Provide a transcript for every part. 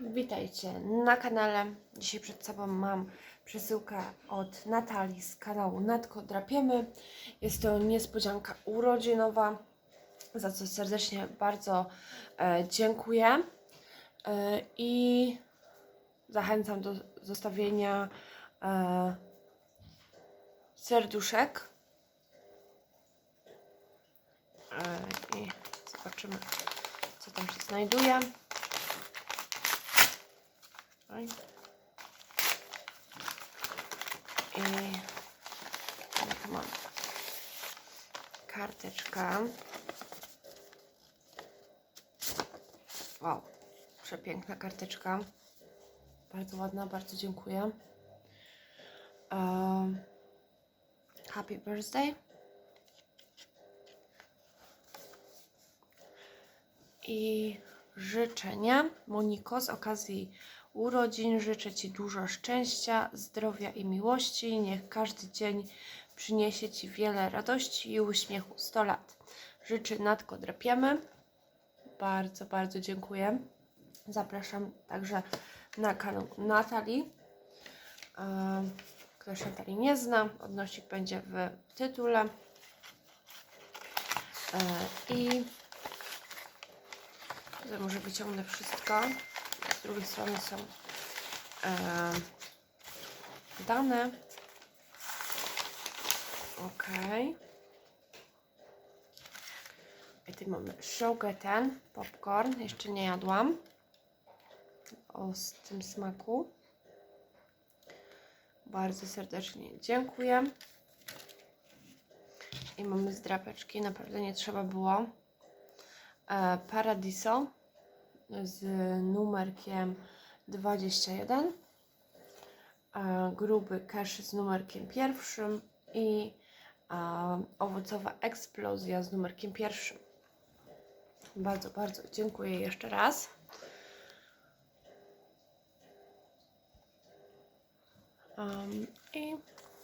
Witajcie na kanale. Dzisiaj przed sobą mam przesyłkę od Natalii z kanału Natko Drapiemy. Jest to niespodzianka urodzinowa, za co serdecznie bardzo e, dziękuję. E, I zachęcam do zostawienia e, serduszek. E, I zobaczymy, co tam się znajduje. Oj. I jak mam karteczka. Wow, przepiękna karteczka. Bardzo ładna, bardzo dziękuję. Um, happy birthday. I życzenia Moniko z okazji urodzin. Życzę Ci dużo szczęścia, zdrowia i miłości. Niech każdy dzień przyniesie Ci wiele radości i uśmiechu. 100 lat. Życzy Natko Drapiemy. Bardzo, bardzo dziękuję. Zapraszam także na kanał Natalii. Ehm, Ktoś Natalii nie zna, odnośnik będzie w tytule. E, I może wyciągnę wszystko. Drugiej strony są dane. Ok. I tu mamy showgeten, popcorn. Jeszcze nie jadłam. O z tym smaku. Bardzo serdecznie dziękuję. I mamy zdrapeczki. Naprawdę nie trzeba było. E, Paradiso z numerkiem 21, e, gruby cash z numerkiem pierwszym i owocowa eksplozja z numerkiem pierwszym. Bardzo, bardzo dziękuję jeszcze raz. Um, I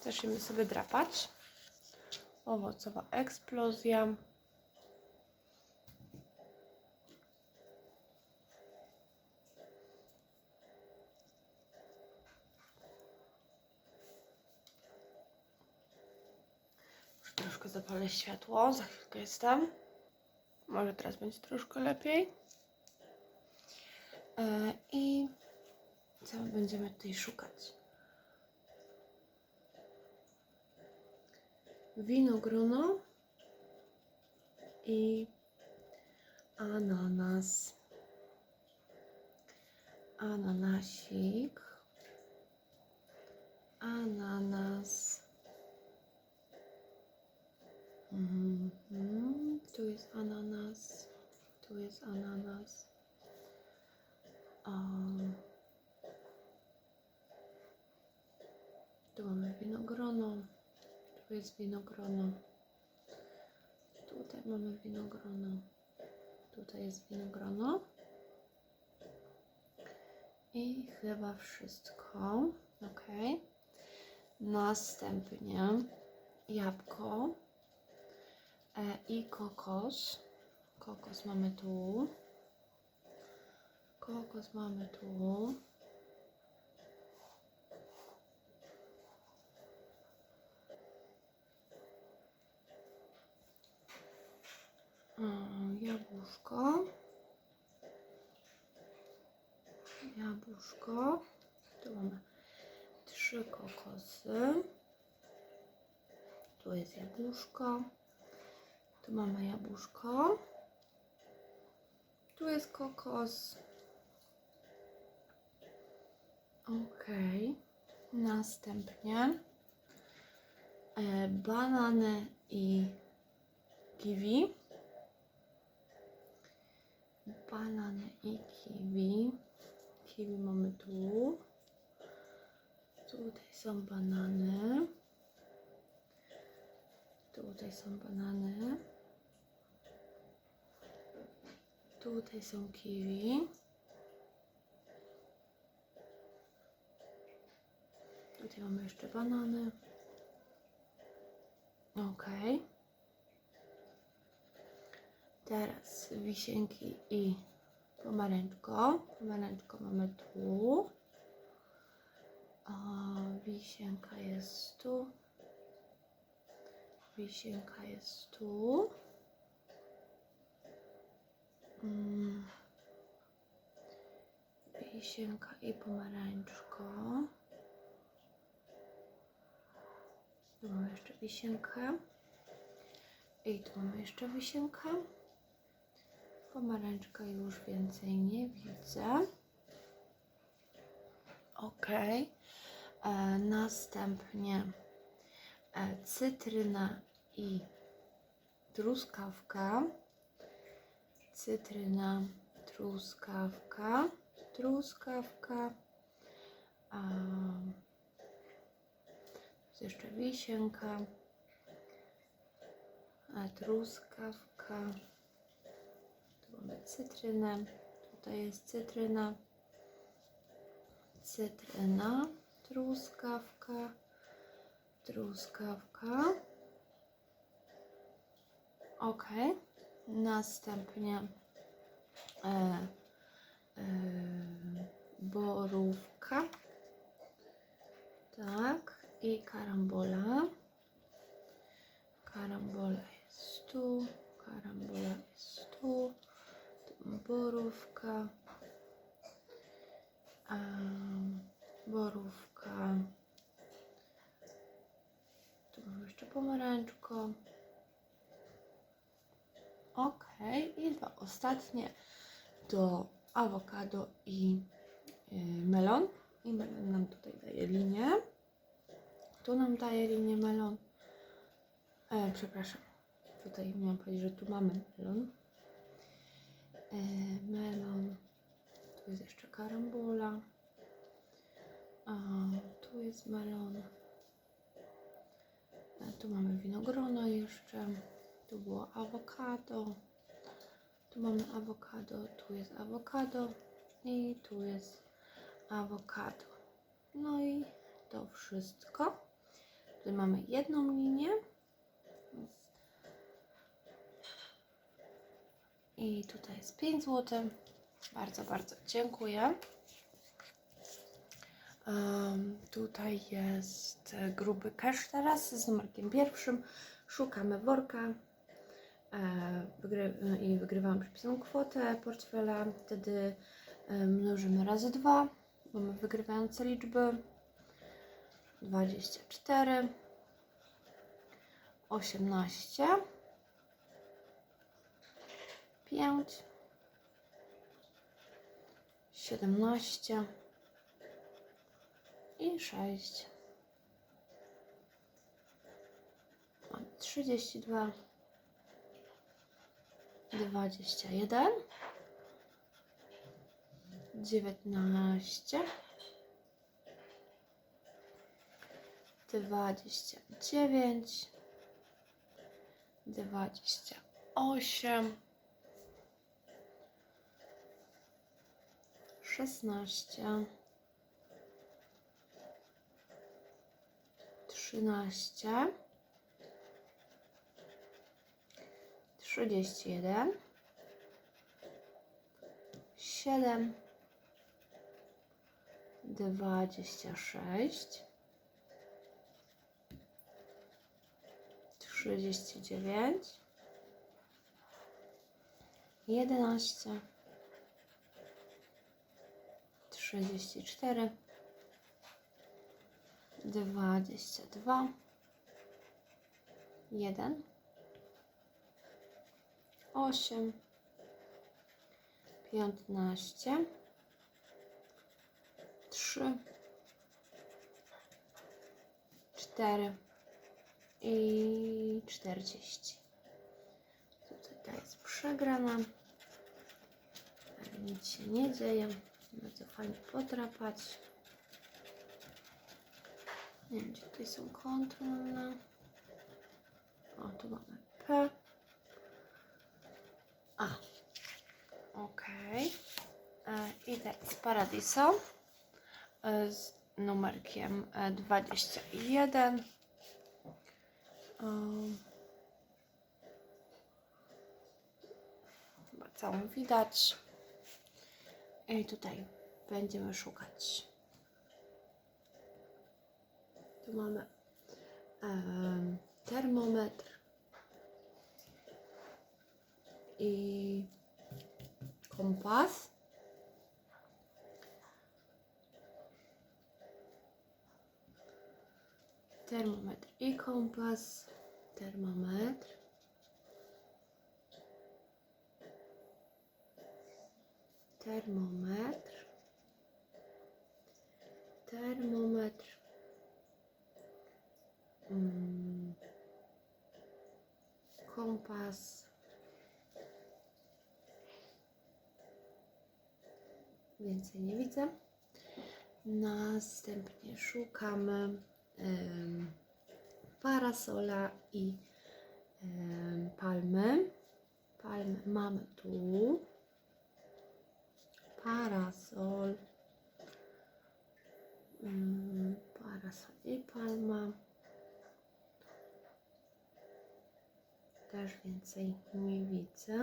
zaczniemy sobie drapać. Owocowa eksplozja. Troszkę zapalę światło, za chwilkę jestem. Może teraz będzie troszkę lepiej. E, I co będziemy tutaj szukać? Winogrono i ananas. Ananasik. Ananas. Mhm. Tu jest ananas. Tu jest ananas. Um, tu mamy winogrono. Tu jest winogrono. Tutaj mamy winogrono. Tutaj jest winogrono. I chyba wszystko. Ok. Następnie jabłko i kokos. Kokos mamy tu. Kokos mamy tu. Jabłuszko. Jabłuszko. Tu mamy trzy kokosy. Tu jest jabłuszko. Tu mamy jabłuszko. Tu jest kokos. Ok. Następnie e, banany i kiwi. Banany i kiwi. Kiwi mamy tu. Tutaj są banany. Tutaj są banany. Tutaj są kiwi. Tutaj mamy jeszcze banany. Ok. Teraz wisienki i pomarańczko. Pomarańczko mamy tu. O, wisienka jest tu. Wisienka jest tu. Mm. I pomarańczko. Tu mamy jeszcze wisienkę. I tu mamy jeszcze wisienkę. Pomarańczka już więcej nie widzę. Ok. E, następnie e, cytryna i truskawka. Cytryna, truskawka, truskawka. A, jeszcze wisienka. A, truskawka. Tu mamy cytrynę. Tutaj jest cytryna. Cytryna, truskawka, truskawka. Ok. Następnie e, e, borówka. Tak. I karambola jest tu. Karambola jest tu. tu borówka. Em, borówka. Tu mam jeszcze pomarańczko. Ok, i dwa ostatnie to awokado i y, melon. I melon nam tutaj daje linię. Tu nam daje linię melon. E, przepraszam, tutaj miałam powiedzieć, że tu mamy melon. E, melon. Tu jest jeszcze karambola. A, tu jest melon. A, tu mamy winogrono jeszcze. Tu było awokado. Tu mamy awokado. Tu jest awokado. I tu jest awokado. No i to wszystko. Tutaj mamy jedną linię. I tutaj jest 5 zł. Bardzo, bardzo dziękuję. Em, tutaj jest gruby cash teraz z numerkiem pierwszym. Szukamy worka wygry e, i wygrywamy przypisaną kwotę portfela. Wtedy e, mnożymy razy dwa. Mamy wygrywające liczby. 24 18 5 siedemnaście i sześć. Mam trzydzieści dwa, dwadzieścia jeden, dziewiętnaście, dwadzieścia dziewięć, dwadzieścia osiem. szesnaście, trzynaście, trzydzieści jeden, siedem, dwadzieścia sześć, trzydzieści dziewięć, jedenaście. 34 22 1 8 15 3 4 i 40 tutaj ta jest przegrana nic się nie dzieje bardzo fajnie podrapać. Nie wiem, gdzie tutaj są kontrolne. O, tu mamy P. A. Ok. E, I teraz Paradiso e, z numerkiem e, 21. Um, chyba całą widać. I tutaj będziemy szukać. Tu mamy termometr i kompas. Termometr i kompas. Termometr. Termometr. Termometr. Mm. Kompas. Więcej nie widzę. Następnie szukamy parasola i palmy. Palmy mamy tu. Parasol. Mm, Parasol i palma. Też więcej nie widzę.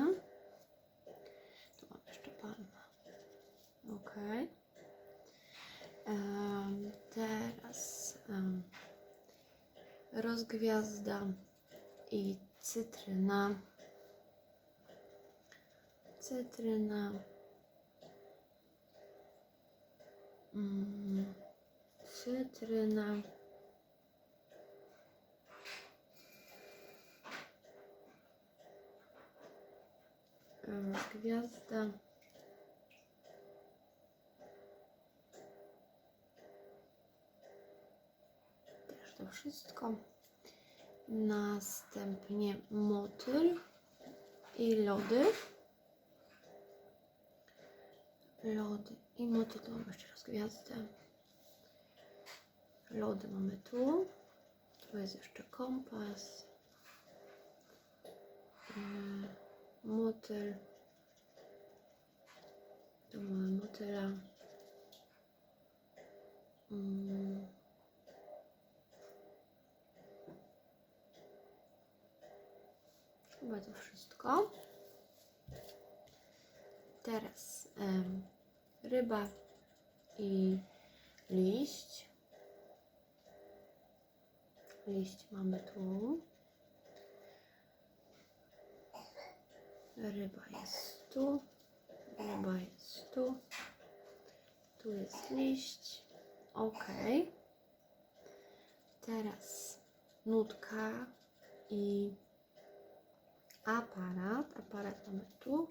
Tu mam jeszcze palmę. Ok. Em, teraz em, rozgwiazda i cytryna. Cytryna. Mm, cytryna. Rozgwiazda. Też to wszystko. Następnie motyl i lody. Lody i motyl. Tu mamy jeszcze raz gwiazdę. Lody mamy tu. Tu jest jeszcze kompas. Yy, Motyl. Tu mamy motyla. Mm. Chyba to wszystko. Teraz em, ryba i liść. Liść mamy tu. Ryba jest tu. Ryba jest tu. Tu jest liść. Ok. Teraz nutka i aparat. Aparat mamy tu.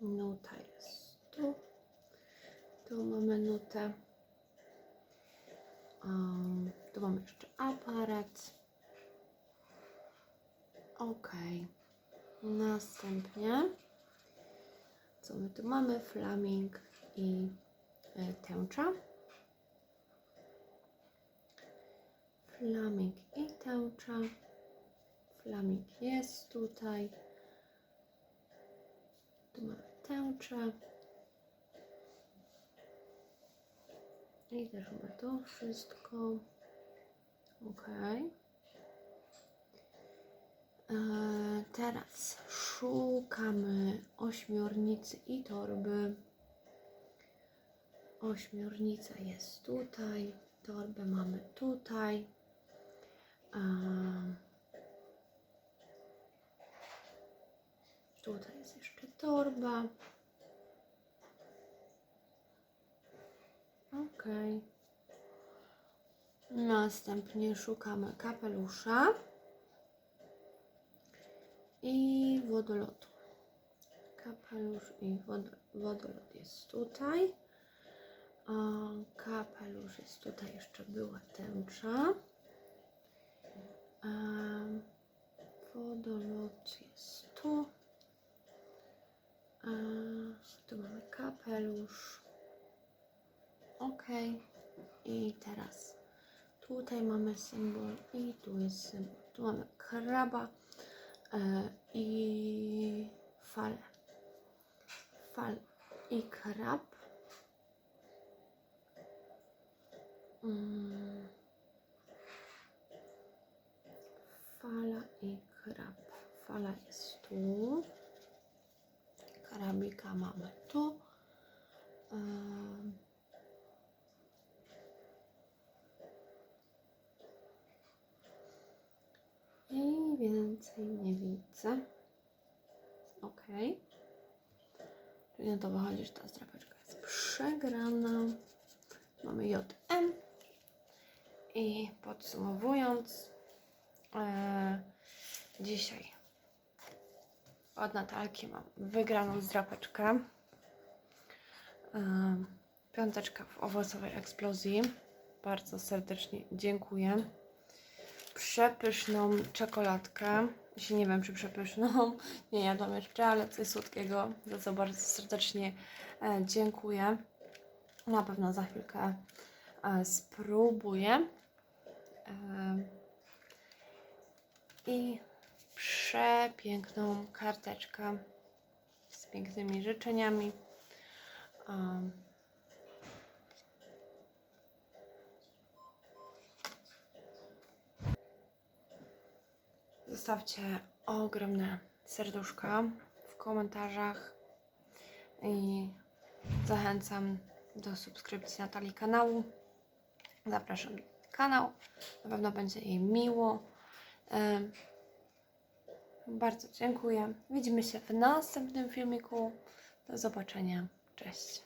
Nuta jest tu. Tu mamy nutę. Tu mamy jeszcze aparat. Ok. Następnie co my tu mamy? Flaming i e, tęcza. Flaming i tęcza. Flaming jest tutaj. Tu mamy tęczę. I też chyba to wszystko. Ok. Eee, teraz szukamy ośmiornicy i torby. Ośmiornica jest tutaj. Torbę mamy tutaj. Eee, tutaj jest jeszcze torba. Ok. Następnie szukamy kapelusza i wodolotu. Kapelusz i wod- wodolot jest tutaj. A kapelusz jest tutaj, jeszcze była tęcza. Wodolot jest tu. A tu mamy kapelusz. Ok. I teraz tutaj mamy symbol i tu jest symbol. Tu mamy kraba e, i falę. Fal i krab. Mm. Fala i krab. fala jest tu. Karabika mamy tu. I więcej nie widzę. Ok. Czyli na to wychodzi, że ta zdrapeczka jest przegrana. Mamy JM. I podsumowując, e, dzisiaj od Natalki mam wygraną zdrapeczkę. E, piąteczka w owocowej eksplozji. Bardzo serdecznie dziękuję. Przepyszną czekoladkę. Jeśli nie wiem, czy przepyszną, nie jadłam jeszcze, ale coś słodkiego, za co bardzo serdecznie e, dziękuję. Na pewno za chwilkę spróbuję. I przepiękną karteczkę z pięknymi życzeniami. Um, Zostawcie ogromne serduszka w komentarzach i zachęcam do subskrypcji Natalii kanału. Zapraszam na kanał, na pewno będzie jej miło. Bardzo dziękuję. Widzimy się w następnym filmiku. Do zobaczenia. Cześć.